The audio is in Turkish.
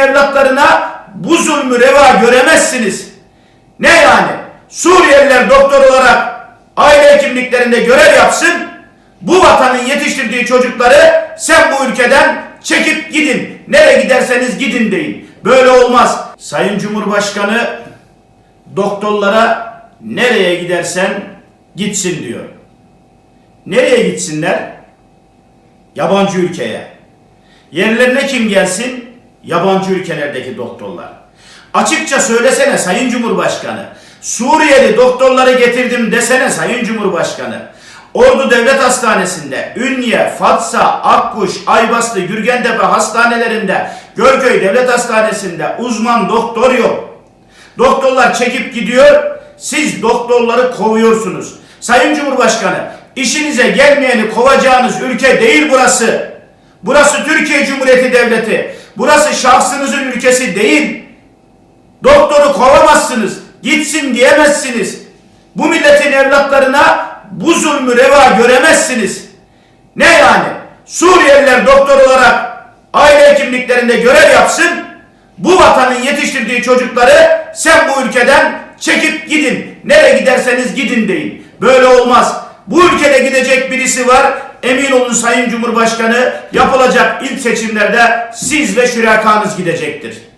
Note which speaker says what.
Speaker 1: evlatlarına bu zulmü reva göremezsiniz. Ne yani? Suriyeliler doktor olarak aile hekimliklerinde görev yapsın. Bu vatanın yetiştirdiği çocukları sen bu ülkeden çekip gidin. Nereye giderseniz gidin deyin. Böyle olmaz. Sayın Cumhurbaşkanı doktorlara nereye gidersen gitsin diyor. Nereye gitsinler? Yabancı ülkeye. Yerlerine kim gelsin? Yabancı ülkelerdeki doktorlar. Açıkça söylesene Sayın Cumhurbaşkanı. Suriyeli doktorları getirdim desene Sayın Cumhurbaşkanı. Ordu Devlet Hastanesi'nde, Ünye, Fatsa, Akkuş, Aybastı, Gürgentepe hastanelerinde, Görköy Devlet Hastanesi'nde uzman doktor yok. Doktorlar çekip gidiyor, siz doktorları kovuyorsunuz. Sayın Cumhurbaşkanı, işinize gelmeyeni kovacağınız ülke değil burası. Burası Türkiye Cumhuriyeti Devleti. Burası şahsınızın ülkesi değil. Doktoru kovamazsınız. Gitsin diyemezsiniz. Bu milletin evlatlarına bu zulmü reva göremezsiniz. Ne yani? Suriyeliler doktor olarak aile hekimliklerinde görev yapsın. Bu vatanın yetiştirdiği çocukları sen bu ülkeden çekip gidin. Nereye giderseniz gidin deyin. Böyle olmaz. Bu ülkede gidecek birisi var. Emin olun Sayın Cumhurbaşkanı yapılacak ilk seçimlerde siz ve şürakanız gidecektir.